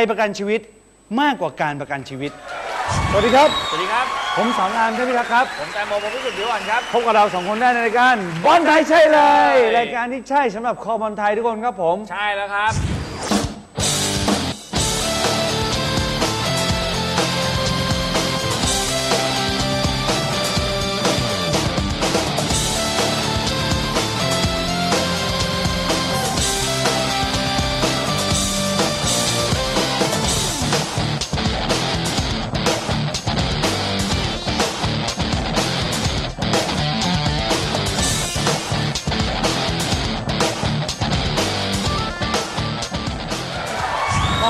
ยประกันชีวิตมากกว่าการประกันชีวิต สวัสดีครับ สวัสดีครับ ผมสอนรามเทพิทักษ์ครับ ผมแตงโมผมพิสุทธิ์ผิวอ่อนครับ พบกับเราสองคนได้ในรายการบอลไทยใช่เลย ใช่ รายการที่ใช่สำหรับคอบอลไทยทุกคนครับผม ใช่แล้วครับ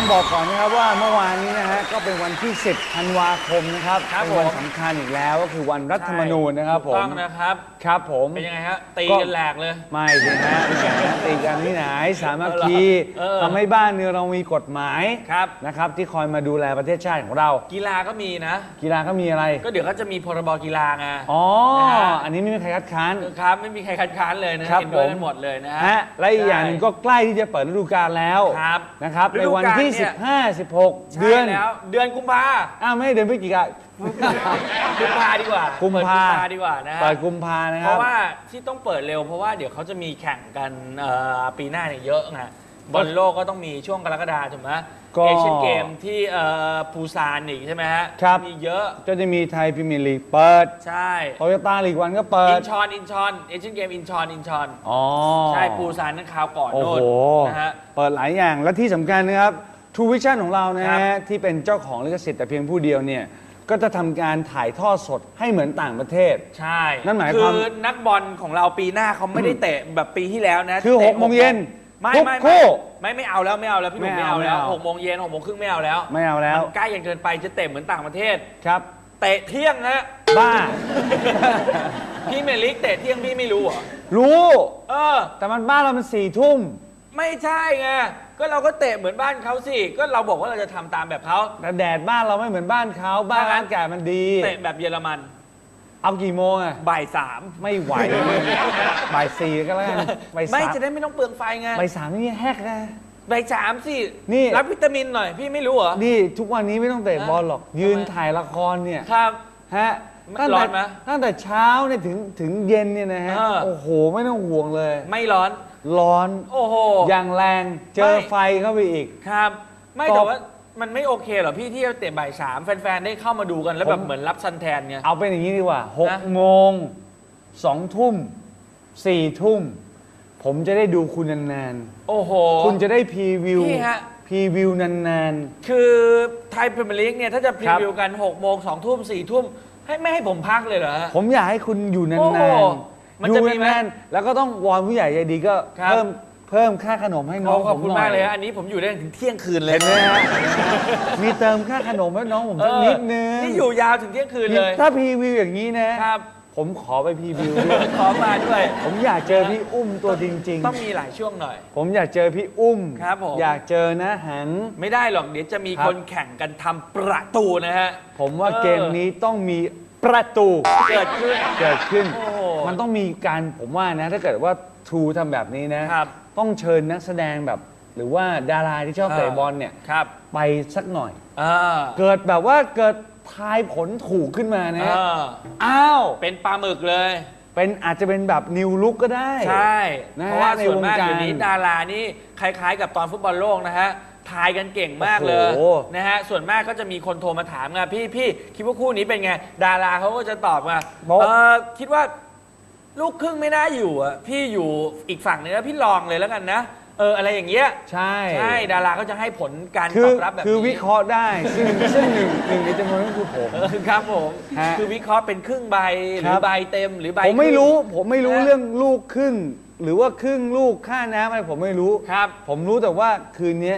ต้องบอกก่อนนะครับว่าเมื่อวานนี้นะฮะก็เป็นวันที่ 10ธันวาคมนะครับครับเป็นวันผม สำคัญอีกแล้วก็คือวันรัฐธรรมนูญนะครับผถูกมต้องนะครับ ครับผม เป็นยังไงฮะ ตีก็กันแหลกเลย ไม่สิฮะแหมตีกันที่ไหนสามัคคีเออ ทำให้บ้านเมืองเรามีกฎหมายครับ นะครับ ที่คอยมาดูแลประเทศชาติของเรา กีฬาก็มีนะ กีฬาก็มีอะไรก็เดี๋ยวก็จะมีพรบกีฬาไง อ๋อนะฮะ อันนี้ไม่มีใครคัดค้าน ครับ ไม่มีใครคัดค้านเลยนะครับเห็นด้วยผม กันหมดเลยนะฮะและอีกอย่างหนึ่งก็ใกล้ที่จะเปิดฤดูกาลแล้วครับนะครับฤในดูวันกาลที่เนี่ย15 16เดือน ใช่แล้วเดือนกุมภาอ้าวไม่ใช่เดือนพฤศจิกา กุมภาดีกว่ากุมเปิดภากุมภาดีกว่านะฮะ เปิดกุมภานะคเพรับ ราะว่าที่ต้องเปิดเร็วเพราะว่าเดี๋ยวเขาจะมีแข่งกันเอ่อปีหน้าเนี่ยเยอะไงบอลโลกก็ต้องมีช่วงกรกฎาคมถูกไหมก็เอเชียนเกมที่เอ่อปูซานอีกใช่ไหมฮะครับ มีเยอะก็จะมีไทยพรีเมียร์ลีกเปิดใช่โตโยต้าลีกวันก็เปิอิด นชอนอินชอนเอเชียนเกมอินชอนอินชอนอ๋อใช่ปูซานนั่นคราวก่อนโอ้โน่โหนนะฮะ เปิดหลายอย่างและที่สำคัญนะครับ ทูวิชั่นของเรานะครัฮะบที่เป็นเจ้าของลิขสิทธิ์แต่เพียงผู้เดียวเนี่ยก็จะทำการถ่ายทอดสดให้เหมือนต่างประเทศ ใช่นั่นหมายความคือนักบอลของเราปีหน้าเขาไม่ได้เตะแบบปีที่แล้วนะคือที่หเตะกโมงเย็นไม่ทุกไม่คู่ไม่ไม่ไม่เอาแล้วไม่เอาแล้วพี่หนุ่มไม่ไม่เอาเอาแล้วไม่เอา หกโมงเย็นหกโมงครึ่งไม่เอาแล้วไม่เอาแล้วมันใกล้ยังเกินไปจะเตะเหมือนต่างประเทศ ครับ เตะเที่ยงฮะ บ้า พี่เมลิกเตะเที่ยงพี่ไม่รู้เหรอ รู้ เออ แต่มันบ้านเรามันสี่ทุ่ม ไม่ใช่ไงก็เราก็เตะเหมือนบ้านเขาสิก็เราบอกว่าเราจะทำตามแบบเขาแต่แดดบ้านเราไม่เหมือนบ้านเขาบ้านถ้างั้อานกาศมันดีเตะแบบเยอรมันเอากี่โมงอะบ่ายสามไม่ไหว บ่ายสี่ก็แล้วกันบ่ายไม่สามจะได้ไม่ต้องเปลืองไฟไงบ่ายสามนี่แฮกนะ บ่ายสามสินี่ รับวิตามินหน่อยพี่ไม่รู้เหรอ นี่ทุกวันนี้ไม่ต้องเตะฮะบอลหรอกยืนทำไมถ่ายละครเนี่ย ครับ ฮะไม่ตั้งร้แต่อนไหมตั้งแต่เช้าเนี่ยถึงถึงเย็นเนี่ยนะฮะ เออ โอ้โห ไม่ต้องห่วงเลย ไม่ร้อน ร้อนโอ้โห อย่างแรงเจอไม่ ไฟเข้าไปอีก ครับ ไม่ก็แต่ว่ามันไม่โอเคเหรอพี่ที่จะเตะบ่ายสามแฟนๆ ได้เข้ามาดูกันแล้วแบบผมเหมือนรับซันแทนไง เอาเป็นอย่างนี้ดีกว่าหกนะ โมงสองทุ่มสี่ทุ่ม ผมจะได้ดูคุณนานโอ้โห ๆ คุณจะได้พรีวิวพี่ฮะ พรีวิวนาน คือไทยพรีเมียร์ลีกเนี่ย ถ้าจะพรีครับวิวกัน6โมง2ทุ่ม4ทุ่มให้ไม่ให้ผมพักเลยเหรอฮะ ๆ ผมอยากให้คุณอยู่นาโอ้โหน มันๆอยู่จะมีไหมนานๆแล้วก็ต้องวอนผู้ใหญ่ใจดีก็ครับ เพิ่มเพิ่มค่าขนมให้น้องขอบผมคุณหน่อยมากเลยฮะอันนี้ผมอยู่ได้ถึงเที่ยงคืนเลยเห็นไหมฮะมีเติมค่าขนมให้น้องผมสักนิดนึงนี่อยู่ยาวถึงเที่ยงคืนเลยถ้าพรีวิวอย่างนี้นะ ครับผมขอไปพรีวิวด้วย ขอมาด้วย ผมอยากเจอพี่อุ้มตัวจริง ต้องมีหลายช่วงหน่อย ๆ ผมอยากเจอพี่อุ้ม ครับผม อยากเจอนะหัน ไม่ได้หรอกเดี๋ยวจะมีครับ คนแข่งกันทำประตูนะฮะ ผมว่าเออ เกมนี้ต้องมี ประตูเกิดขึ้น เกิดขึ้น โอ้โหมันต้องมีการผมว่านะ ถ้าเกิดว่าทรูทำแบบนี้นะ ครับ ต้องเชิญนักแสดงแบบ หรือว่าดาราที่ชอบเออเตะบอลเนี่ย ครับไปสักหน่อยอ่าเกิดแบบว่าเกิดทายผลถูกขึ้นมานะอ่าอ้าว เป็นปลาหมึกเลย เป็นอาจจะเป็นแบบนิวลุกก็ได้ ใช่ นะเพราะว่าในส่วนมากวงการ เดี๋ยวนี้ดารานี่คล้ายๆ กับตอนฟุตบอลโลกนะฮะ ทายกันเก่งมากเลยโอ้โห นะฮะส่วนมากก็จะมีคนโทรมาถามไงพี่พี่คิดว่าคู่นี้เป็นไง ดาราเขาก็จะตอบมาบอกเออคิดว่า ลูกครึ่งไม่น่าอยู่อะพี่อยู่อีกฝั่งนึงแล้วพี่ลองเลยแล้วกันนะเอออะไรอย่างเงี้ยใช่ใช่ดาราก็จะให้ผลการคืตออบรับแบบนี้ คือวิเคราะห์ได้ ซึ่งซึ่งหนึ่งหนึ่งในจำนวนนั้นคือผม เออครับผมฮะคือวิเคราะห์เป็นครึ่งใบหรืคอรับใบเต็มหรือใบผมไม่คง รู้ผมไม่รู้นะ เรื่องลูกครึ่ง หรือว่าครึ่งลูกค่าน้ำอะไรผมไม่รู้ ครับ ผมรู้แต่ว่าคืนนี้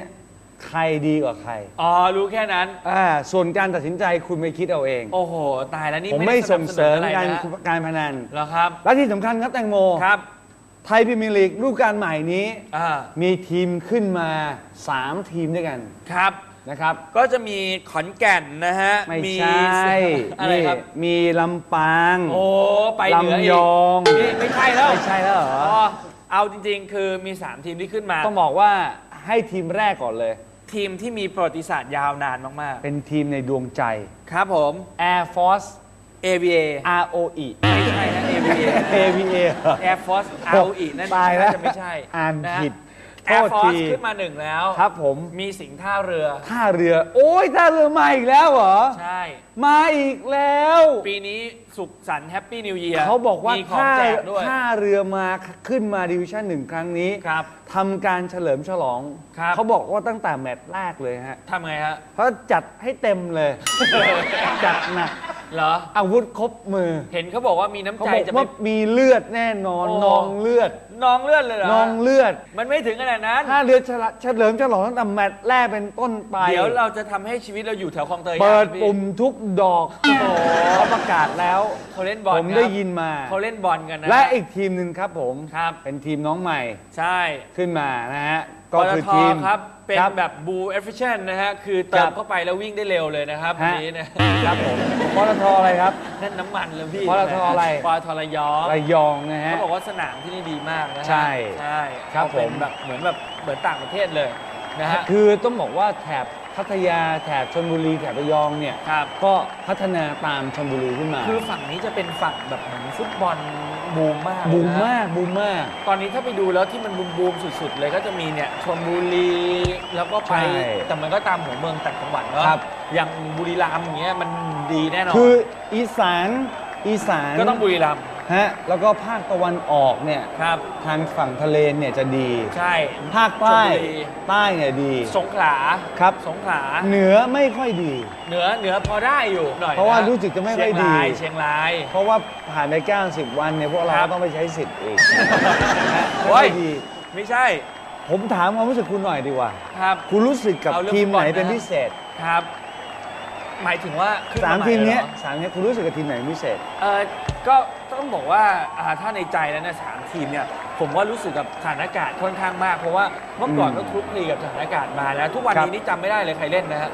ใครดีกว่าใครอ๋อรู้แค่นั้น อ่าส่วนการตัดสินใจคุณไปคิดเอาเอง โอ้โห ตายแล้วนี่ผมด้ไม่ส่งเสริมนับนุนอะการไนะการพนันเหรอครับ และที่สำคัญครับแตงโม ครับไทยพรีเมียร์ลีกฤดูกาลใหม่นี้ อ่ามีทีมขึ้นมา 3 ทีมด้วยกันครับ นะครับ ก็จะมีขอนแก่นนะฮะไม่ใช่อะไรครับนี่มีลำปางโอ้ไปเหนือลำอียกองนี่ไม่ใช่แล้วไม่ใช่แล้วเหรอ อ๋อเอาจริง ๆ คือมี 3 ทีมที่ขึ้นมา ต้องบอกว่า ให้ทีมแรกก่อนเลย ทีมที่มีประวัติศาสตร์ยาวนานมากเป็นทีมในดวงใจ ๆ ครับผม Air Force AVA ROE ไม่ใช่นะ AVA AVA เหรอ Air Force ROE นั่นตายแล้วน่าจะไม่ใช่อ่านะฮะผิด Air โทษ Force ทีขึ้นมาหนึ่งแล้วครับผม มีสิงห์ท่าเรือ ท่าเรือ โอ้ยท่าเรือมาอีกแล้วเหรอ ใช่ มาอีกแล้ว ปีนี้สุขสันต์แฮปปี้นิว e ย r เขาบอกว่ามีของท่าแจกด้วย ท่าเรือมาขึ้นมาดิวิชั่นหนึ่งครั้งนี้ครับทำการเฉลิมฉลอง ครับ เขาบอกว่าตั้งแต่แมตช์แรกเลยฮะทำไงฮะเขาจัดให้เต็มเลย จัดหนัก เหรอ อาวุธครบมือเห็นเขาบอกว่ามีน้ำเขาใจบอกจะไป ว่ามีเลือดแน่นอนโอ้ นองเลือดนองเลือดเลยเหรอนองเลือด มันไม่ถึงขนาดนั้นท่าเรือเฉลิมฉลองตั้งแต่แมตช์แรกเป็นต้นไปเดี๋ยวเราจะทำให้ชีวิตเราอยู่แถวคลองเตยเปิดยากพี่ปุ่มทุกดอกเขาประกาศแล้ว เขาเล่นบอลผมครับได้ยินมา เขาเล่นบอลกันนะและอีกทีมหนึ่งครับผม ครับ เป็นทีมน้องใหม่ใช่ขึ้นมานะฮะปก็ตคือททีมครับ เป็นครับแบบบูเอฟฟิเชนนะฮะ คือเติครัมบเข้าไปแล้ววิ่งได้เร็วเลยนะครับวันฮะนี้นะ ครับผมปตทอะไรครับ นั่นน้ำมันเลยพี่ปตทอะไร ปตทระยองระยองนะฮะ เขาบอกว่าสนามที่นี่ดีมากนะฮะใช่ใช่ครับเขาเป็นผม แบบเหมือนแบบเหมือนต่างประเทศเลยนะฮะคือต้องบอกว่าแถบพัทยาแถบชนบุรีแถบระยองเนี่ย ครับ ก็พัฒนาตามชนบุรีขึ้นมา คือฝั่งนี้จะเป็นฝั่งแบบเหมือนฟุตบอล บูมมากเลยนะบูมมากบูมมาก ตอนนี้ถ้าไปดูแล้วที่มันบูมบูมๆสุด ๆ เลยก็จะมีเนี่ยชนบุรีแล้วก็ไปใช่แต่มันก็ตามหัวเมืองต่างจังหวัดเนาะครับ อย่างบุรีรัมย์อย่างเงี้ยมันดีแน่นอนคืออีสานอีสานก็ต้องบุรีรัมย์ ฮะแล้วก็ภาคตะวันออกเนี่ยครับ ทางฝั่งทะเลเนี่ยจะดี ใช่ภาคใต้ชลบุรีใต้เนี่ยดี สงขลาครับ สงขลาเหนือไม่ค่อยดี เหนือเหนือพอได้อยู่หน่อยนเพราะว่ารู้สึกจะไม่ค่อยดี เชียงรายเชียงรายเพราะว่าผ่านไป90วันเนี่ยพวกเราครัก็บต้องไปใช้สิทธิ์อีกนะฮะโอ้ไม่ยดีไม่ใช่ผมถามความรู้สึกคุณหน่อยดีกว่า ครับ คุณรู้สึกกับเอาเรื่องทีมไหนฟุตบอลนะเป็นพิเศษ ครับ หมายถึงว่าขึ้นสามใหทีมเนี้ยเหรอสามเนี้ยคุณรู้สึกกับทีมไหนเป็นพิเศษ เออก็ต้องบอกว่าอ่าถ้าในใจแล้วเนี่ยสามทีมเนี่ยผมว่ารู้สึกกับสถานอากาศค่อนข้างมาก เพราะว่าเมื่อก่อนอืมก็คลุกคลีกับสถานอากาศมาแล้ว ทุกวันครับ นี้นี่จำไม่ได้เลยใครเล่นนะฮะ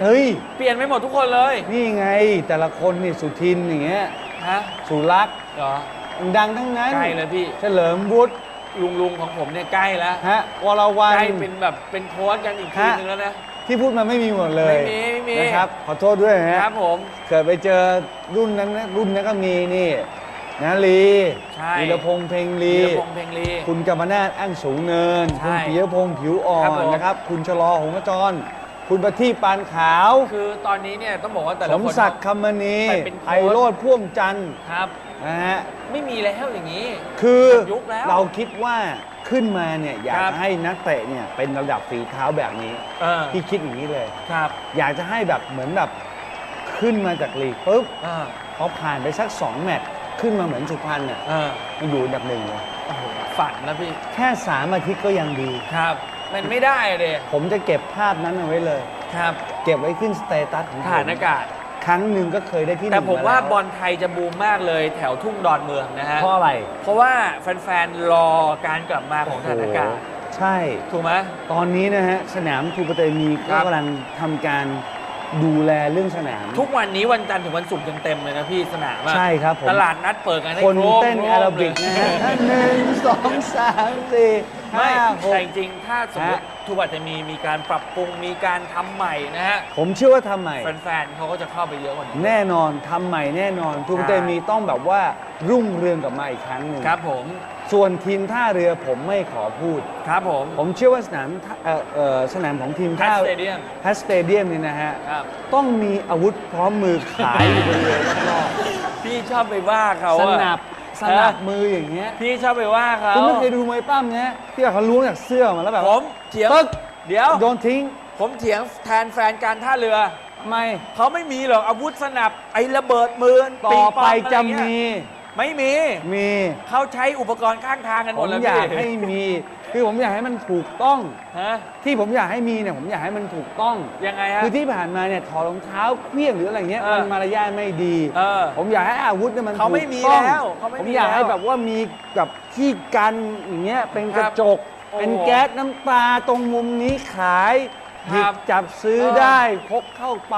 เฮ้ย เปลี่ยนไปหมดทุกคนเลยนี่ไงแต่ละคนนี่สุทินอย่างเงี้ยฮะสุรักษ์เหรอดังทั้งนั้นใกล้เลยพี่เฉลิมวุฒิลุงลุงของผมเนี่ยใกล้แล้วฮะวรวัน ใกล้เป็นแบบเป็นโค้ชกันอีกทีฮะ นึงแล้วนะ ที่พูดมาไม่มีหมดเลยไม่มีไม่มี นะครับขอโทษด้วยนะฮะครับผม เกิดไปเจอรุ่นนั้นนะรุ่นนั้นก็มีนี่นะลีใช่ วีรพงษ์เพลงลีวีรพงษ์เพลงลี คุณกัมปนาทอั้งสูงเนิน ใช่คุณปิยพงษ์ผิวอ่อครับนผม นะครับ คุณชะลอหงขจร คุณประทีปปานขาวคือตอนนี้เนี่ยต้องบอกว่าแต่สละมคน ศักดิ์คำมณีไปเป็นโค้ชไพโรธพ่วงจันทร์ครับ นะฮะ ไม่มีแล้วอย่างนี้ คือยุคแล้วเราคิดว่า ขึ้นมาเนี่ยอยากครับ ให้นักเตะเนี่ยเป็นระดับฝีเท้าแบบนี้เออพี่คิดอย่างนี้เลย ครับอยากจะให้แบบเหมือนแบบขึ้นมาจากลีกปุ๊บอ่าพอผ่านไปสักสองแมตช์ขึ้นมาเหมือนสุพรรณเนี่ยเออมันอยู่อันดับหนึ่งเลยโอ้โหฝันนะพี่แค่สามอาทิตย์ก็ยังดี ครับ มันไม่ได้เลยผมจะเก็บภาพนั้นเอาไว้เลย ครับ เก็บไว้ขึ้นสเตตัสของสผมถานอากาศค รั้งหนึ่งก็เคยได้ที่หแต่นึ่งผมว่าล้บอลไทยจะบูมมากเลยแถวทุ่งดอนเมืองนะฮะเพราะอะไร เพราะว่าแฟนๆรอการกลับมาของสถานอากาศโอ้โหใช่ถูกไหมตอนนี้นะฮะสนามทูปเตมีคก็รับกำลังทำการดูแลเรื่องสนาม ทุกวันนี้วันจันทร์ถึงวันศุกร์ยังเต็มเลยนะพี่สนามอะใช่ครับผมตลาดนัดเปิดกันให้คนโครมเต้นโครมแอโรบิกนะฮะหนึ่งสองสามสี่ห้า ไม่หก แต่จริงๆถ้าสมมติฮะ ทุกวันจะมีมีการปรับปรุงมีการทำใหม่นะฮะผมเชื่อว่าทำใหม่ แฟนๆเขาก็จะเข้าไปเยอะกว่านี้ แน่นอนทำใหม่แน่นอนทูปเตมีต้องแบบว่ารุ่งเรืองกลับมาอีกครั้งหนึ่งครับผมส่วนทีมท่าเรือผมไม่ขอพูด ครับผมผมเชื่อว่าสนามท่าเอ่อเอ่อสนามของทีมแพท่าสเตเดียมแฮสเตเดียมนี่นะฮะ ครับต้องมีอาวุธพร้อมมือขายอยู่บริเวณรอบพี่ชอบไปว่าเขาๆสอะนับ สนับมืออย่างเงี้ยพี่ชอบไปว่าเขาคุณไม่เคยดูมวยปั้มเนี้ยที่แบบเขาล้วงจากเสื้อมาแล้วแบบผมเถียงปึ๊กเดี๋ยวโดนทิ้ง ผมเถียงแทนแฟนการท่าเรือทำไมเขาไม่มีหรอกอาวุธสนับไอ้ระเบิดมือต่องไปงจะอรเงี้ยมี ไม่มีมีเขาใช้อุปกรณ์ข้างทางกันหผมมดแล้วอยากพี่ให้มี คือผมอยากให้มันถูกต้อง ฮะที่ผมอยากให้มีเนี่ยผมอยากให้มันถูกต้อง ยังไงฮะ คือที่ผ่านมาเนี่ยถอดรองเท้าเคลี้ยงหรืออะไรเงี้ยเออ มันมารยาทไม่ดี เออ ผมอยากให้อาวุธเนี่ยมันเขาไม่มีถูกต้องแล้วเขาไม่มีผมอยากให้แล้วแบบว่ามีแบบที่กันอย่างเงี้ยเป็นกระจก โอ้เป็นแก๊สน้ำตาตรงมุมนี้ขายหคยิรับบจับซื้อเออ ได้พกเข้าไป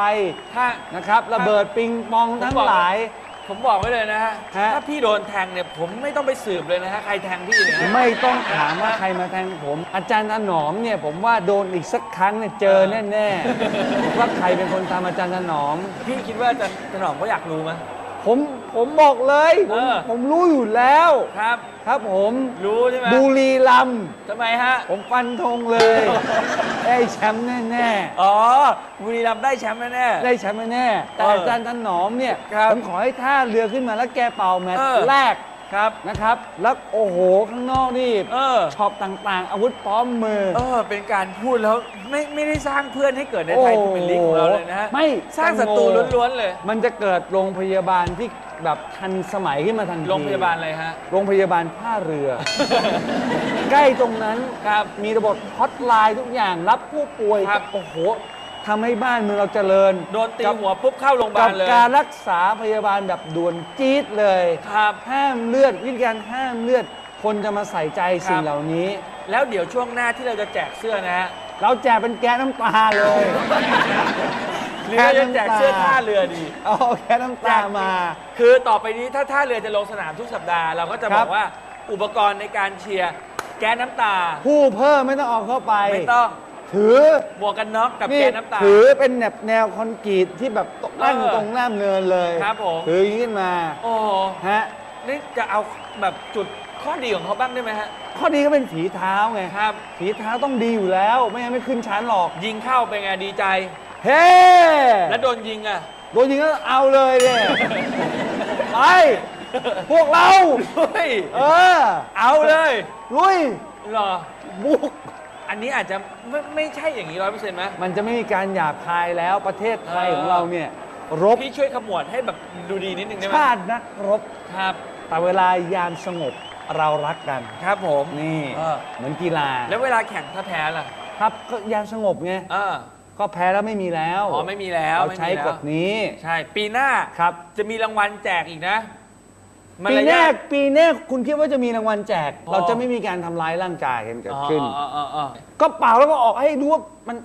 ถ้า นะครับ ระเบิดปิงปองทั้งผมบอกหลายค ผมบอกไว้เลยนะฮะ ฮะ ถ้าพี่โดนแทงเนี่ยผมไม่ต้องไปสืบเลยนะฮะ ใครแทงพี่เนี่ยฮะ ไม่ต้องถามว่าใครมาแทงผม อาจารย์ถนอมเนี่ยผมว่าโดนอีกสักครั้งเนี่ยเจอแน่ๆว่าใครเป็นคนทำอาจารย์ถนอม พี่คิดว่าอาจะถนอมเขาอยากรู้ไหมผมผมบอกเลยผมเออ ผมรู้อยู่แล้ว ครับ ครับผมรู้ใช่ไหมบุรีรัมย์ทำไมฮะ ผมฟันธงเลย ได้แชมป์แน่อ๋อ บุรีรัมย์ได้แชมป์แน่ ๆ ได้แชมป์แน่ๆแต่เอออาจารย์ถนอมเนี่ยครับผมขอให้ท่าเรือขึ้นมาแล้วแกเป่าแมตช์เออแรกๆ ครับ นะครับ แล้วโอ้โห ข้างนอกนี่เออ ช็อปต่างๆ อาวุธพร้อมมือ เออเป็นการพูดแล้วไม่ไม่ได้สร้างเพื่อนให้เกิดในไทยพรีเมียร์ลีกของเราเลยนะฮะไม่สร้างศัตรูล้วนๆเลย มันจะเกิดโรงพยาบาลที่แบบทันสมัยขึ้นมาทันทีโรงพยาบาลอะไรฮะ โรงพยาบาลท่าเรือ ใกล้ตรงนั้นครับมีระบบฮอตไลน์ทุกอย่างรับผู้ป่วยครับ โอ้โห ทำให้บ้านเมืองเราเจริญโดนตีกับหัวปุ๊บเข้าโรงพยาบากัลบเลย การรักษาพยาบาลแบบด่วนจี๊ดเลย ครับ ห้ามเลือดวิธีการห้ามเลือด คนจะมาใส่ใจสิ่คงรับ เหล่านี้ แล้วเดี๋ยวช่วงหน้าที่เราจะแจกเสื้อนะฮะเราแจกเป็นแก๊สน้ำตาเลย หรือเราจะแจกเสื้อท่าเรือดี เอาแก๊สน้ำตามา คือต่อไปนี้ถ้าท่าเรือจะลงสนามทุกสัปดาห์เราก็จะครับอบกว่าอุปกรณ์ในการเชียร์แก๊สน้ำตา ผู้เพิ่มไม่ต้องเอาเข้าไป ไม่ต้อง ถือ หมวกกันน็อกกับนี่แก๊สน้ำตาถือเป็นแนบแนวคอนกรีตที่แบบตั้งเออตรงหน้าเนินเลยครับผม ถืออย่างนี้ขึ้นมาโอ้โหฮะนี่จะเอาแบบจุดข้อดีของเขาบ้างได้ไหมฮะ ข้อดีก็เป็นฝีเท้าไงครับ ฝีเท้าต้องดีอยู่แล้ว ไม่งั้นไม่ขึ้นชั้นหรอก ยิงเข้าเป็นไงดีใจ เฮ้แล้วโดนยิงอะ โดนยิงก็เอาเลยเนี่ยไปพวกเรา เฮ้ย เออ เอาเลย ลุย เหรอ บุก อันนี้อาจจะไม่ไม่ใช่อย่างนี้ร้อยเปอร์เซ็นต์ไหม มันจะไม่มีการหยาบคายแล้วประเทศไทยเออ ของเราเนี่ยรบพี่ช่วยขมวดให้แบบดูดีนิดนึงได้ไหมชาตินักรบ ครับ แต่เวลายามสงบเรารักกัน ครับผมนี่เออเหมือนกีฬาแล้วเวลาแข่งถ้าแพ้ล่ะครับก็ยามสงบไงเออก็แพ้แล้วไม่มีแล้วอ๋อไม่มีแล้วเราไม่มีใช้แล้วกฎนี้ใช่ ปีหน้าครับ จะมีรางวัลแจกอีกนะมาร ปีหน้ายาทปีหน้าคุณคิดว่าจะมีรางวัลแจกอ๋อเราจะไม่มีการทำร้ายร่างกายกันเกิดขึ้น อ๋ออ๋ออ๋อก็เป่าแล้วก็ออกให้ดูว่ามัน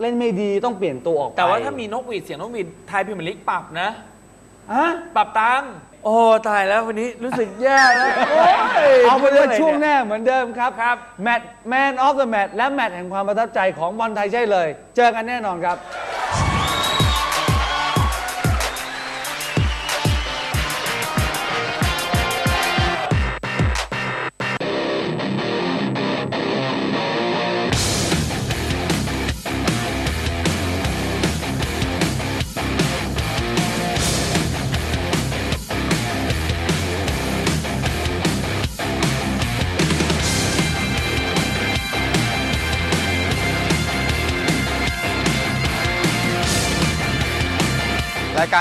เล่นไม่ดีต้องเปลี่ยนตัวออกไปแต่ว่าถ้ามีนกหวีดเสียงนกหวีดไทยพิมยร์ลีกปรับนะ ฮะปรับตังค์โอ้ตายแล้ววันนี้รู้สึกแย่แล้วโอ้ยเอาไปเลยพูดรื่งะไรช่วงหนี่น้าเหมือนเดิมครับครับแมตช์แมนออฟเดอะแมตช์และแมตช์แห่งความประทับใจของบอลไทยใช่เลย เจอกันแน่นอนครับ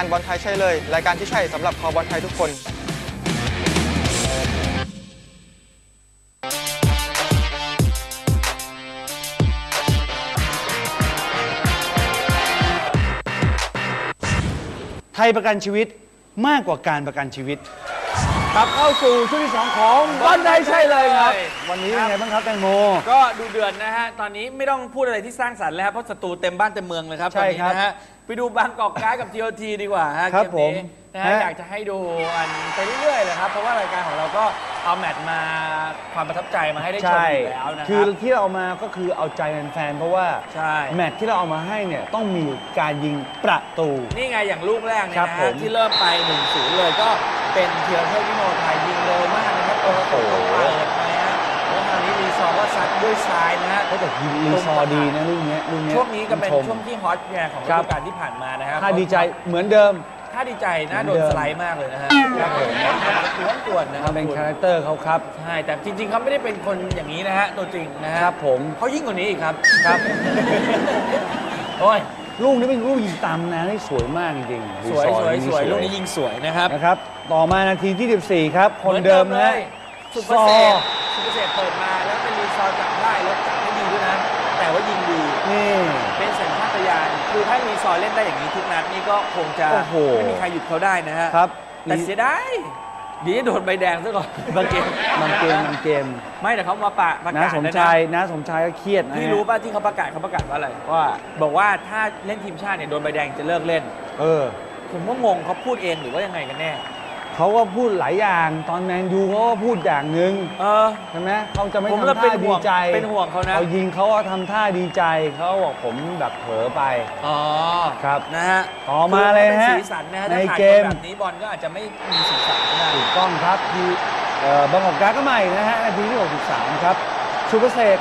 การบอลไทยใช่เลย รายการที่ใช่สำหรับคอบอลไทยทุกคนไทยประกันชีวิตมากกว่าการประกันชีวิตกลับเข้าสู่ช่วงที่สองของบอลไทยใช่เลยครับ วันนี้เป็นไงบ้างครับแตงโม ก็ดูเดือนนะฮะ ตอนนี้ไม่ต้องพูดอะไรที่สร้างสรรค์แล้วครับเพราะศัตรูเต็มบ้านเต็มเมืองเลยครับใช่ตอนนี้ครับนะฮะ ไปดูบางกอกการ์ดกับทีโอทีดีกว่าฮะครับเกมนี้ผมนะฮะฮะ อยากจะให้ดูอันไปเรื่อยๆเลยครับเพราะว่ารายการของเราก็เอาแมตช์มาความประทับใจมาให้ได้ชมใช่อยู่แล้วนะคคือรับที่เราเอามาก็คือเอาใจแฟนๆเพราะว่า ใช่ แมตช์ที่เราเอามาให้เนี่ยต้องมีการยิงประตู นี่ไงอย่างลูกแรกเนี่ยครับนะผฮะมที่เริ่มไป1นศูนย์เลยก็เป็นเทียร์เทอร์วิโนไทยยิงเร็วมากนะครับโอ้โหเปิดไปฮะแล้ว คราวนี้รีซอร์ก็ซัดด้วยซ้ายนะฮะ ก็แต่ยิงรีซอร์ดีนะลูกเนี้ยลูกเนี้ยช่วงนี้ก็เป็นชม ช่วงที่ฮอตแยของฤครับ ดูกาลที่ผ่านมานะครับถ้าดีใจเหมือนเดิม ถ้าดีใจนะเหมืโดอนนเดิม สไลด์มากเลยนะฮะครับผมกวนกวนๆนะครัทำบเป็นคุณคาแรคเตอร์เขาครับ ใช่แต่จริง ๆเขาไม่ได้เป็นคนอย่างนี้นะฮะตัวจริงนะฮะครับผม เขายิ่งกว่านี้อีกครับครับ โอ้ยลูกนี้เป็นลูกยิงตามนะที่สวยมากจริงๆสวยรีสอวยร์สวยลูกนี้ยิงสวยนะครับ นะครับ ต่อมานาทีที่ 14 ครับ คนเดิมหอนะสุดซเปอร์อเซ็นต์สุดเปอร์เซ็นต์เปิดมาแล้วเป็นรีซอร์จับได้แล้วจับได้ดีด้วยนะ แต่ว่ายิงดี นี่ เป็นสัญชาตญาณคือถ้ารีซอร์เล่นได้อย่างนี้ทุกนัดนี่ก็คงจะโอ้โห ไม่มีใครหยุดเขาได้นะฮะครับแต่เสียดายดีที่โดนใบแดงซะก่อนบางเกมบางเกมบางเกมไม่แต่เขามาปะประน้ากาศสมแล้วชายนะน้าสมชายก็เครียดนะพี่ฮะรู้ป่ะที่เขาประกาศเขาประกาศว่าอะไร ว่า บอกว่าถ้าเล่นทีมชาติเนี่ยโดนใบแดงจะเลิกเล่น เออ ผมก็งงเขาพูดเองหรือว่ายังไงกันแน่ เขาก็พูดหลายอย่าง ตอนแมนยูเขาก็พูดอย่างหนึ่งเออ ใช่ไหมเขาจะไม่ผมก็ทำเป็ท่านห่ดีวงใจเป็นห่วงเขานะ เขายิงเขาก็ทำท่าดีใจเขาบอกผมแบบเผลอไป อ๋อครับ นะฮะต่อมาเลยฮะคือมันเป็นสีสันนะฮะในถ้าขาดเกม คนแบบนี้บอลก็อาจจะไม่มีสีสันก็ได้ ถูกต้องครับที่เอ่อบางกอกการก็ใหม่นะฮะนาทีที่ 63 ครับชูเปอร์เซก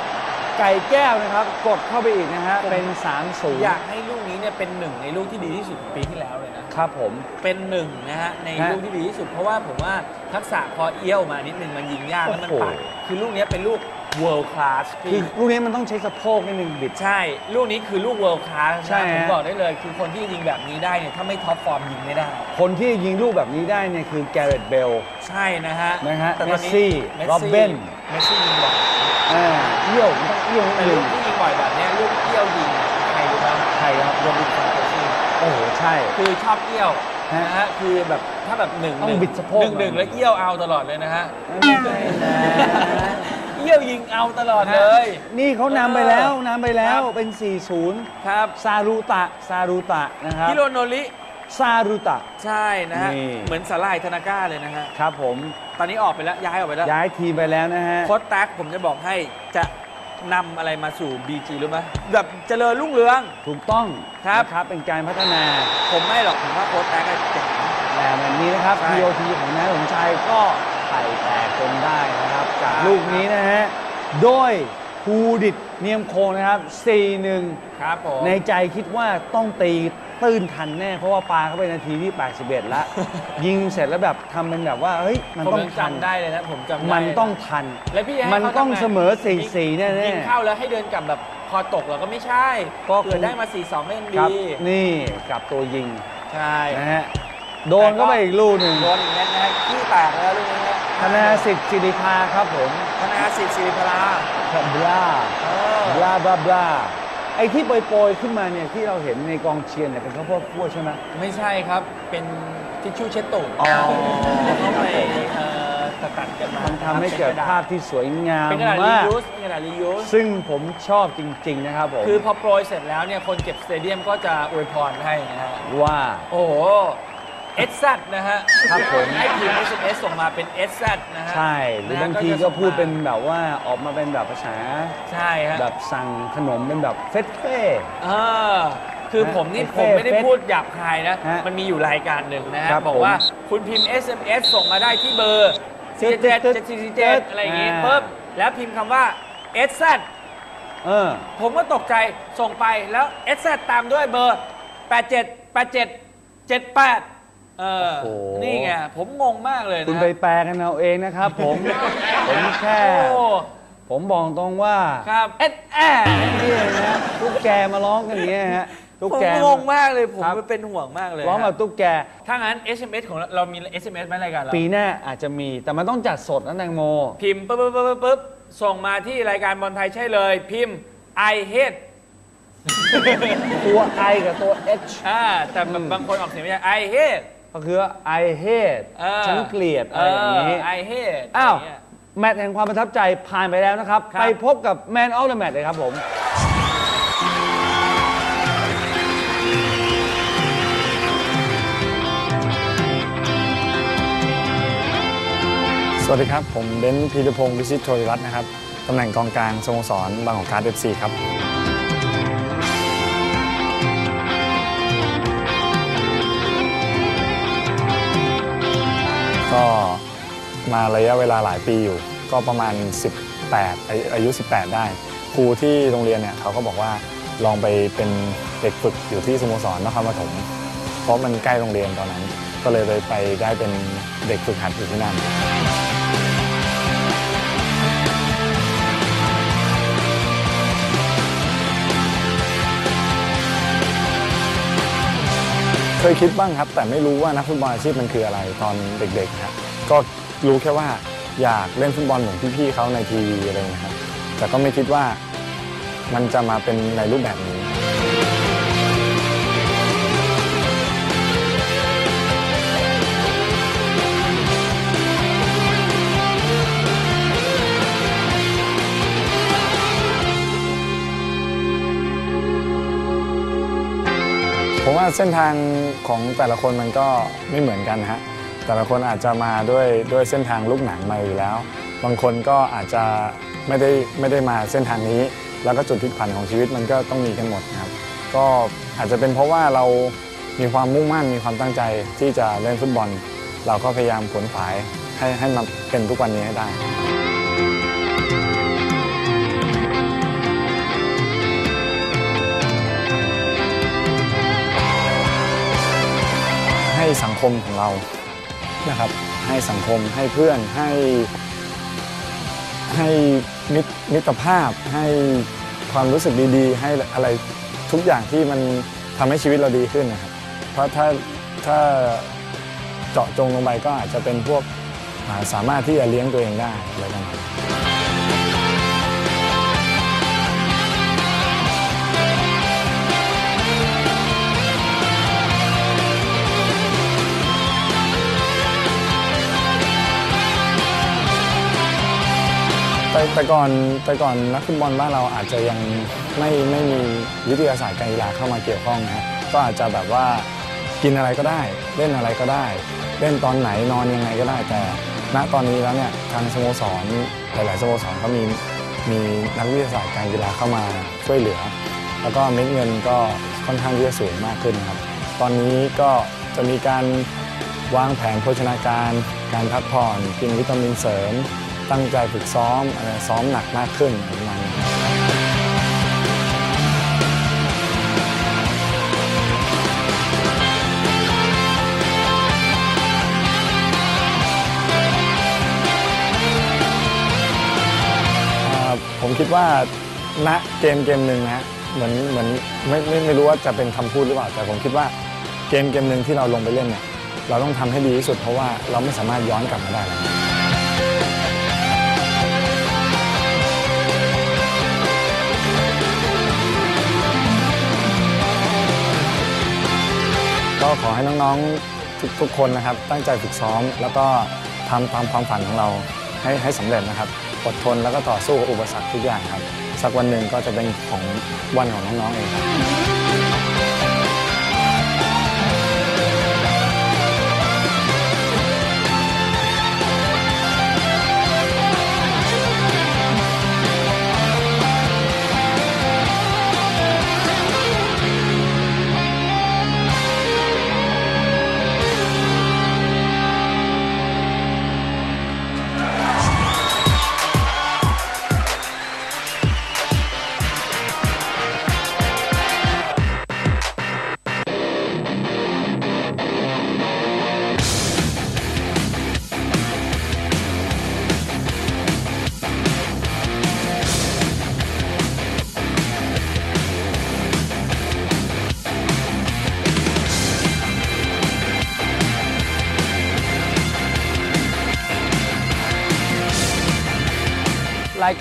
ไก่แก้วนะครับ กดเข้าไปอีกนะฮะ เป็น3-0อยากให้ลูกนี้เนี่ยเป็นหนึ่งในลูกที่ดีที่สุดของปีที่แล้วเลยนะ ครับผม เป็นหนึ่งนะฮะ ในฮะลูกที่ดีที่สุด เพราะว่าผมว่าทักษะพอเอี้ยวมานิดนึงมันยิงยากแล้วมันโอ้โหปัดคือลูกนี้เป็นลูก world class คือพี่ลูกนี้มันต้องใช้สะโพกนิดนึงบิด ใช่ ลูกนี้คือลูก world class นะใช่ฮะผมบอกได้เลย คือคนที่ยิงแบบนี้ได้เนี่ยถ้าไม่ท็อปฟอร์มยิงไม่ได้ คนที่ยิงลูกแบบนี้ได้เนี่ยคือแกเรตเบล ใช่นะฮะ นะฮะแต่ตอนนี้เมสซี่มสโรบเบนเมสซี่ยิงบ่อยอ่าเอี้ยวมันต้องเอี้ ยวนิแต่ดนึลูงกที่ยิงบ่อยแบบเนี้ยลูกเอี้ยวยิงใครรู้ไหมใครครับโรบินสันเปอร์ซี่โอ้โหใช่ คือชอบเอี้ยวนะฮะคือแบบถ้าแบบหนึ่งต้องหนึ่งบิดสะโพกหนึ่งหนึ่งหน่อย แล้วเอี้ยวเอาตลอดเลยนะฮะเอี้ยวยิงเอาตลอดเลย นี่เขานำไปแล้วนำไปแล้วเป็น 4-0 ครับซารุตะ ซารุตะนะครับฮิโรโนริซารุตะ ใช่นะฮะนี่ เหมือนสาลายธนาก้าเลยนะฮะครับผม ตอนนี้ออกไปแล้วย้ายออกไปแล้วย้ายทีมไปแล้วนะฮะ โค้ชแท็กผมจะบอกให้จะ นำอะไรมาสู่ BG รู้ไหมแบบเจริญรุ่งเรือง ถูกต้องครับ นะครับ เป็นการพัฒนาผมไม่หรอกผมว่าโค้ชแท็กอะเจ๋ง แต่แบบนี้นะครับ ใช่ POT ของน้าสมชัยก็ไข่แตกจนได้นะครับ จากครับลูกนี้นะฮะ โดย ภูดิตเนียมโคงนะครับ 4-1 ครับผมในใจคิดว่าต้องตีตื้นทันแน่ เพราะว่าปาเข้าไปนาทีที่ 81 แล้ว ยิงเสร็จแล้วแบบทำเป็นแบบว่าเฮ้ยมันผมต้องยังทัน จำได้เลยนะผมจำได้มันต้องทัน แล้วพี่จะให้มันขาต้องทำไเสมอ4-4แน่ๆยิงเข้าแล้วให้เดินกลับแบบคอตกเหรอก็ไม่ใช่ก็คง เกิดได้มา 4-2เล่นครับดีนี่กลับตัวยิงใช่นะฮะโดนก็ไปอีกลูกหนึ่งโดนอีกนัดนะฮะขี้แตกแล้วลูกนี้ฮะธนาสิทธิ์สิริพาครับผม ธนาสิทธิ์ศิริพลาครั บบลาเออบลาบลาบลาไอ้ที่โปรยๆขึ้นมาเนี่ยที่เราเห็นในกองเชียร์เนี่ยเป็นข้าวโพดคั่วใช่ไหม ไม่ใช่ครับ เป็นทิชชู่เช็ดตูดอ๋อ แล้วเขาไปเอ่อตัดตัดกันมามันทำให้เกิดภาพที่สวยงามเป็นกระดาษรีมาก ยูสเป็นกระดาษรียูส ซึ่งผมชอบจริง ๆ นะครับผมคือพอโปรยเสร็จแล้วเนี่ยคนเก็บสเตเดียมก็จะอวยพรให้นะฮะ ว่า โอ้โห เอสซันะฮะครับผม ให้ทีม SMS ส่งมาเป็นเอสซันะฮะใช่ หรือบางทีนะฮะก็จะส่งพูดมาเป็นแบบว่าออกมาเป็นแบบภาษา ใช่ฮะแบบสั่งขนมเป็นแบบเฟสเฟ่ เออคือผมนี่เฟผมไม่ได้เฟซพูดหยาบคายนะ ฮะมันมีอยู่รายการหนึ่งนะฮะครับบอกผมว่าคุณพิมพ์ SMS ส่งมาได้ที่เบอร์4 7 7 4 7อะไรอย่างงี้อ่า ปุ๊บแล้วพิมพ์คำว่า s z เออ ผมก็ตกใจส่งไปแล้ว s z ตามด้วยเบอร์ 87 87 78 เออโอ้โห นี่ไงผมงงมากเลยนะคุณไปแปลกันเอาเองนะครับผม ผมแค่ โอ้ผมบอกตรงว่าครับเอ็ดแอนี่นะตุ๊กแกมาร้องกันอย่างเงี้ยฮะตุ๊กผมแก งงมากเลยผมครับ เป็นห่วงมากเลยร้องแบบฮะตุ๊กแก ถ้างั้น SMS ของเราเรามี SMS ไหมรายการเรา ปีหน้าอาจจะมีแต่มันต้องจัดสดนะแตงโม พิมพ์ปุ๊บปุ๊บปุ๊บปุ๊บปุ๊บส่งมาที่รายการบอลไทยใช่เลย พิมพ์ I hate ตัว I กับตัว H อ่าแต่แบบอืม บางคนออกเสียงไม่ได้ I hate ก็คือ I hate เออฉันเกลียดอะไรอย่างนี้เ I hate อ้าวะไรเงี้ยแมตช์แห่งความประทับใจผ่านไปแล้วนะครับครับ ไปพบกับ Man of the Match เลยครับผม สวัสดีครับ ผมเบนซ์พีรพงศ์วิชิตโชติรัตน์นะครับ ตำแหน่งกองกลางสโมสรบางกอกการ์ดเอฟซีครับ ก็มาระยะเวลาหลายปีอยู่ ก็ประมาณ 18อายุอายุ 18 ได้ ครูที่โรงเรียนเนี่ยเขาก็บอกว่าลองไปเป็นเด็กฝึกอยู่ที่สโมสรนครปฐมเพราะมันใกล้โรงเรียนตอนนั้น ก็เลยไปไปได้เป็นเด็กฝึกหัดอยู่ที่นั่น เคยคิดบ้างครับ แต่ไม่รู้ว่านักฟุตบอลอาชีพมันคืออะไรตอนเด็กๆครับก็รู้แค่ว่าอยากเล่นฟุตบอลเหมือนพี่ๆเขาในทีวีอะไรนะครับแต่ก็ไม่คิดว่ามันจะมาเป็นในรูปแบบนี้ ผมว่าเส้นทางของแต่ละคนมันก็ไม่เหมือนกันฮะแต่ละคนอาจจะมาด้วยด้วยเส้นทางลูกหนังมาอยู่แล้ว บางคนก็อาจจะไม่ได้ไม่ได้มาเส้นทางนี้ แล้วก็จุดพลิกผันของชีวิตมันก็ต้องมีกันหมดครับ ก็อาจจะเป็นเพราะว่าเรามีความมุ่งมั่นมีความตั้งใจที่จะเล่นฟุตบอล เราก็พยายามขวนขวายให้ให้มาเป็นทุกวันนี้ให้ได้ สังคมของเรานะครับ ให้สังคมให้เพื่อนให้ ให้มิตรมิตรภาพ ให้ความรู้สึกดีๆ ให้อะไรทุกอย่างที่มันทำให้ชีวิตเราดีขึ้นนะครับ เพราะถ้าถ้าเจาะจงลงไปก็อาจจะเป็นพวกอ่าสามารถที่จะเลี้ยงตัวเองได้อะไรประมาณนี้ แต่แต่ก่อนแต่ก่อนนักฟุตบอลบ้านเราอาจจะยังไม่ไม่มีวิทยาศาสตร์การกีฬาเข้ามาเกี่ยวข้องนะครับก็อาจจะแบบว่ากินอะไรก็ได้ เล่นอะไรก็ได้ เล่นตอนไหนนอนยังไงก็ได้ แต่ณตอนนี้แล้วเนี่ยทางสโมสรหลาย ๆ สโมสรก็มีมีนักวิทยาศาสตร์การกีฬาเข้ามาช่วยเหลือ แล้วก็เม็ดเงินก็ค่อนข้างที่จะสูงมากขึ้นครับ ตอนนี้ก็จะมีการวางแผนโภชนาการ การพักผ่อน กินวิตามินเสริม ตั้งใจฝึกซ้อมซ้อมหนักมากขึ้นประมาณนี้ผมคิดว่าณเกมเกมหนึ่งนะเหมือนเหมือนไม่ไม่ไม่รู้ว่าจะเป็นคำพูดหรือเปล่า แต่ผมคิดว่าเกมเกมหนึ่งที่เราลงไปเล่นเนี่ยเราต้องทำให้ดีที่สุดเพราะว่าเราไม่สามารถย้อนกลับมาได้แล้ว ก็ขอให้น้องๆทุกทุกคนนะครับ ตั้งใจฝึกซ้อม แล้วก็ทำตามความฝันของเราให้ให้สำเร็จนะครับ อดทนแล้วก็ต่อสู้กับอุปสรรคทุกอย่างครับ สักวันหนึ่งก็จะเป็นของวันของน้องๆเองครับ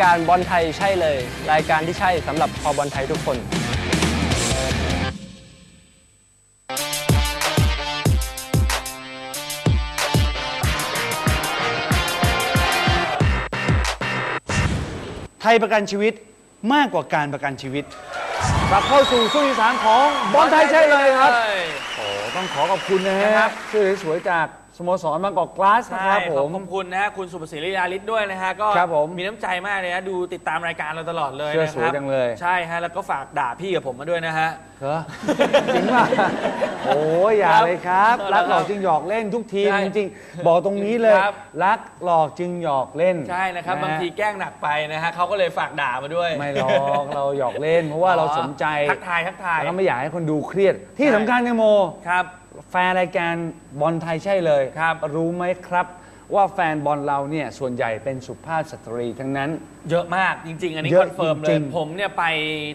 การบอลไทยใช่เลย รายการที่ใช่สำหรับคอบอลไทยทุกคน ไทยประกันชีวิตมากกว่าการประกันชีวิตกลับเข้าสู่ช่วงที่สามของบอลไทยใช่เลยครับ โอ้ต้องขอขอบคุณนะฮะนะครับชื่อสวยๆจาก สโมสรบางกอกกลาสนะใช่ครับผขอมขอบคุณนะฮะคุณสุภศิริยาลิศด้วยนะฮะก็ครับผมมีน้ำใจมากเลยนะดูติดตามรายการเราตลอดเลยเสื้อนะสควยรับจังเลย ใช่ฮะแล้วก็ฝากด่าพี่กับผมมาด้วยนะฮะ เหรอจริงป่ะโอ้ยอย่าเลยครับครับรักหลอกจึงหยอกเล่นทุกทีมใช่จริงๆบอกตรงนี้เลย ครับ รักหลอกจึงหยอกเล่นใช่นะครับฮบางทีแกล้งหนักไปนะฮะเขาก็เลยฝากด่ามาด้วยไม่หรอกเราหยอกเล่น เพราะว่าเราสนใจทักทายทักทาย แล้วก็ไม่อยากให้คนดูเครียด ที่ใช่ สำคัญเนี่ยโม ครับ แฟนรายการบอลไทยใช่เลยครับ รู้ไหมครับ ว่าแฟนบอลเราเนี่ยส่วนใหญ่เป็นสุภาพสตรีทั้งนั้น เยอะมากจริง ๆ อันนี้เยคอะอนเฟิร์มเลจริยงผมเนี่ยไป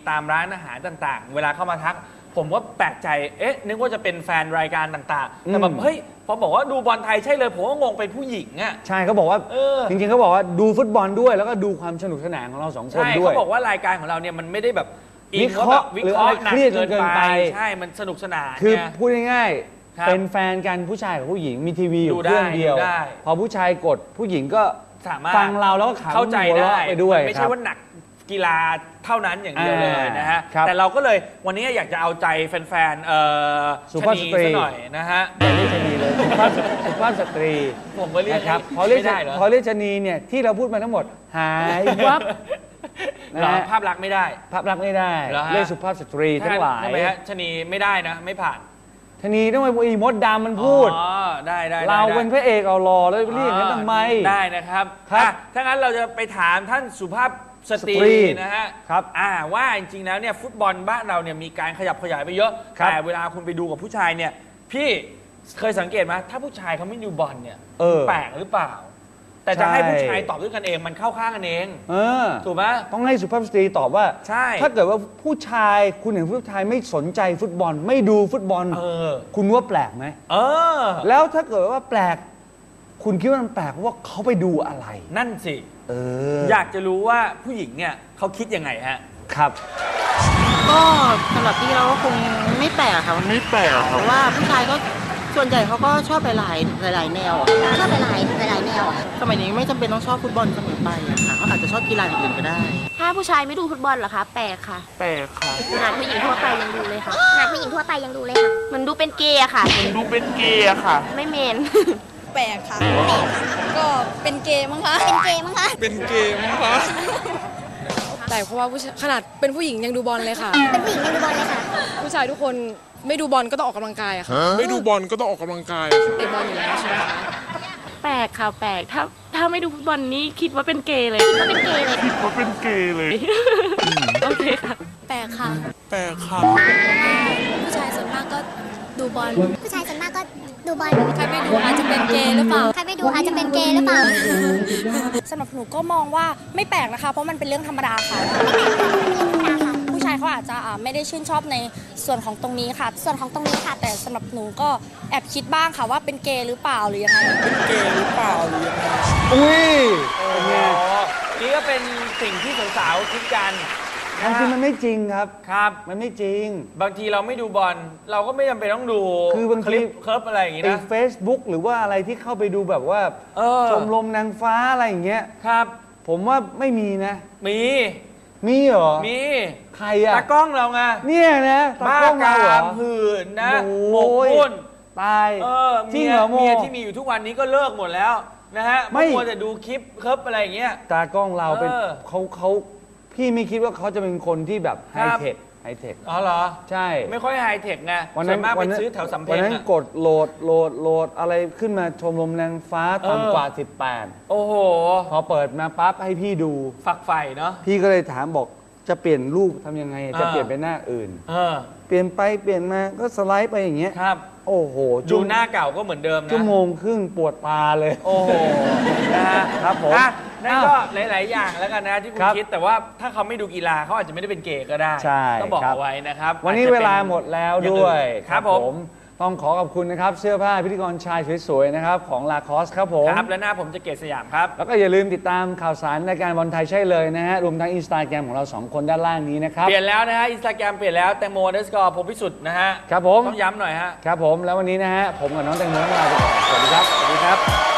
ตามร้านอาหารต่างๆ เวลาเข้ามาทัก ผมก็แปลกใจ เอ๊ะ นึกว่าจะเป็นแฟนรายการต่างๆ แต่แบบอืมเฮ้ยพอบอกว่าดูบอลไทยใช่เลย ผมก็งงเป็นผู้หญิงอะใช่เขาบอกว่าเออ จริงๆเขาบอกว่าดูฟุตบอลด้วย แล้วก็ดูความสนุกสนานของเราสองคนใช่ด้วย เขาบอกว่ารายการของเราเนี่ยมันไม่ได้แบบอิวิงเคว่าราะแบห์บวิหรือเคราะห์อะไรหนักเครียดจเกินนเกินไป ไป ใช่ มันสนุกสนานคือไง พูดง่าย ครับๆเป็นแฟนกันผู้ชายกับผู้หญิงมีทีวีอยู่ดูเครื่องได้เดียว ดูได้ พอผู้ชายกดผู้หญิงก็สามารถฟังเราแล้วก็ขำเข้าใจหัวได้เราะไปด้วยมันไม่คใช่รับ ว่าหนักกีฬาเท่านั้นอย่างเดียวเลยอ่านนะฮะครับแต่เราก็เลยวันนี้อยากจะเอาใจแฟนๆเอ่อสุภาพสตรี ชะนีซะหน่อยนะฮะอย่าเรียกชะนีเลยสุภาพสุภาพสตรีผมก็เรียกนะครับไม่พอเรียกไม่ได้เหรอ พอเรียกชะนีเนี่ยที่เราพูดมาทั้งหมดหายวับเหรอนะฮะ ภาพลักษณ์ไม่ได้ภาพลักษณ์ไม่ได้เหรอฮะเรียกสุภาพสตรีทั้งหลาย ทำไมฮะชะนีไม่ได้นะ ไม่ผ่าน ชะนีต้องไปอีมดดำมันพูด อ๋อได้ได้ได้เราได้เป็นพระเอกเอารอแล้วไปเรียกอย่างนั้นทำไม ได้นะครับครับอะถ้างั้นเราจะไปถามท่านสุภาพสตรีสตรีนะฮะครับอ่าว่าจริงๆแล้วเนี่ยฟุตบอลบ้านเราเนี่ยมีการขยับขยายไปเยอะ ครับ แต่เวลาคุณไปดูกับผู้ชายเนี่ย พี่เคยสังเกตไหมถ้าผู้ชายเขาไม่ดูบอลเนี่ยเออ แปลกหรือเปล่า แต่จะใช่ให้ผู้ชายตอบด้วยกันเองมันเข้าข้างกันเองเออถูกไหม ต้องให้สุภาพสตรีตอบว่า ใช่ถ้าเกิดว่าผู้ชายคุณเห็นผู้ชายไม่สนใจฟุตบอลไม่ดูฟุตบอลเออ คุณว่าแปลกไหมเออ แล้วถ้าเกิดว่าแปลก คุณคิดว่ามันแปลกเพราะว่าเขาไปดูอะไร นั่นสิ เอออยากจะรู้ว่าผู้หญิงเนี่ยเขาคิดยังไงฮะ ครับ ก็สำหรับพี่เราก็คงไม่แปลกค่ะไม่แปลกเพราะว่าผู้ชายก็ ส่วนใหญ่เขาก็ชอบหลายๆหลายๆแนวอะชอบหลายๆหลายๆแนวอะสมัยนี้ไม่จำเป็นต้องชอบฟุตบอลเสมอไปอะค่ะเขาอาจจะชอบกีฬาอย่างอื่นก็ได้ ถ้าผู้ชายไม่ดูฟุตบอลเหรอคะ แปลกค่ะแปลกค่ะ ขนาดผู้หญิงทั่วไปยังดูเลยค่ะขนาดผู้หญิงทั่วไปยังดูเลยค่ะมันดูเป็นเกย์อะค่ะ ดูเป็นเกย์อะค่ะ ไม่เมน แปลกค่ะ ก็เป็นเกย์มั้งคะ เป็นเกย์มั้งคะ เป็นเกมคะ แต่เพราะว่าผู้ชายขนาดเป็นผู้หญิงยังดูบอลเลยค่ะ เป็นผู้หญิงยังดูบอลเลยค่ะ ผู้ชายทุกคนไม่ดูบอลก็ต้องออกกำลังกายอะค่ะไม่ดูบอลก็ต้องออกกำลังกายเตะบอลอยู่แล้วใช่ไหมคะแปลกค่ะแปลกถ้าถ้าไม่ดูฟุตบอลนี่คิดว่าเป็นเกย์เลยก็เป็นเกย์เลยเขาเป็นเกย์เลย โอเคค่ะ แปลกค่ะ แปลกค่ะผู้ชายส่วนมากก็ดูบอล ผู้ชายส่วนมากก็ดูบอล ใครไม่ดูอาจจะเป็นเกย์หรือเปล่า ใครไปดูอาจจะเป็นเกย์หรือเปล่า สำหรับหนูก็มองว่าไม่แปลกนะคะ เพราะมันเป็นเรื่องธรรมดาค่ะผู้ชาย เขาอาจจะอ่าไม่ได้ชื่นชอบในส่วนของตรงนี้ค่ะ ส่วนของตรงนี้ค่ะ แต่สำหรับหนูก็แอบคิดบ้างค่ะว่าเป็นเกย์หรือเปล่าหรือยังไง เป็นเกย์หรือเปล่าหรือยังไงอุ้ยโอ้โหนี่ก็เป็นสิ่งที่สาวๆคิดกันจริงๆมันไม่จริงครับ ครับ มันไม่จริง บางทีเราไม่ดูบอลเราก็ไม่จำเป็นต้องดูคือบางที คลิปเคิร์ฟอะไรอย่างงี้ไอ้นะ เฟซบุ๊กหรือว่าอะไรที่เข้าไปดูแบบว่าเออ ชมรมนางฟ้าอะไรอย่างเงี้ย ครับ ผมว่าไม่มีนะ มี มีเหรอ มีใครอะตากล้องเราไงเนี่ยนะตบ้าล้องกาเรเหรอมหื่นนะหโอ้มกย มุ่นตายเออจริงเมียเหรอโม เมียที่มีอยู่ทุกวันนี้ก็เลิกหมดแล้วนะฮะไม่เพราะมัวแต่ดูคลิปเคิร์ฟอะไรอย่างเงี้ย ตากล้องเราเป็นเออเขาเขาพี่ไม่คิดว่าเขาจะเป็นคนที่แบบไฮครับเทค ไฮเทคอ๋อเหรอ ใช่ ไม่ค่อยไฮเทคไงวันส่นั้วนนมากไปวันั้นซื้อแถวสำเพ็วันงนั้นอะกดโหลดโหลดโหลดอะไรขึ้นมาชมรมนางฟ้าเออต่ำกว่าโอ้โห18พอเปิดมาปั๊บให้พี่ดู ฝักใฝ่เนาะพี่ก็เลยถามบอก จะเปลี่ยนรูปทำยังไง จะอ่าเปลี่ยนเป็นหน้าอื่น เออ เปลี่ยนไปเปลี่ยนมาก็สไลด์ไปอย่างเงี้ยครับ โอ้โหดูชั่วหน้าเก่าก็เหมือนเดิมนะ ชั่วโมงครึ่งปวดตาเลย โอ้โห นะฮะครับผมอะนั่นอ้าวก็หลาย ๆ อย่างแล้วกันนะที่คุณครับคิดแต่ว่าถ้าเขาไม่ดูกีฬาเขาอาจจะไม่ได้เป็นเกย์ก็ได้ใช่ต้องบอกครับ เอาไว้นะครับวันนี้อจจะเวป็นลาหมดแล้วอย่างอื่นด้วยครับผม ต้องขอขอบคุณนะครับ เสื้อผ้าพิธีกรชายสวยๆนะครับของลาคอสครับผม ครับ และหน้าผมจะเกตสยามครับ แล้วก็อย่าลืมติดตามข่าวสารในการบอลไทยใช่เลยนะฮะรวมทั้งอินสตาแกรมของเราสองคนด้านล่างนี้นะครับ เปลี่ยนแล้วนะฮะอินสตาแกรมเปลี่ยนแล้วแตงโมเดสกอร์ผมพิสุทธิ์นะฮะครับผม ต้องย้ำหน่อยฮะ ครับผมแล้ววันนี้นะฮะผมกับน้องแตงโมต้องลาไปก่อนสวัสดีครับ สวัสดีครับ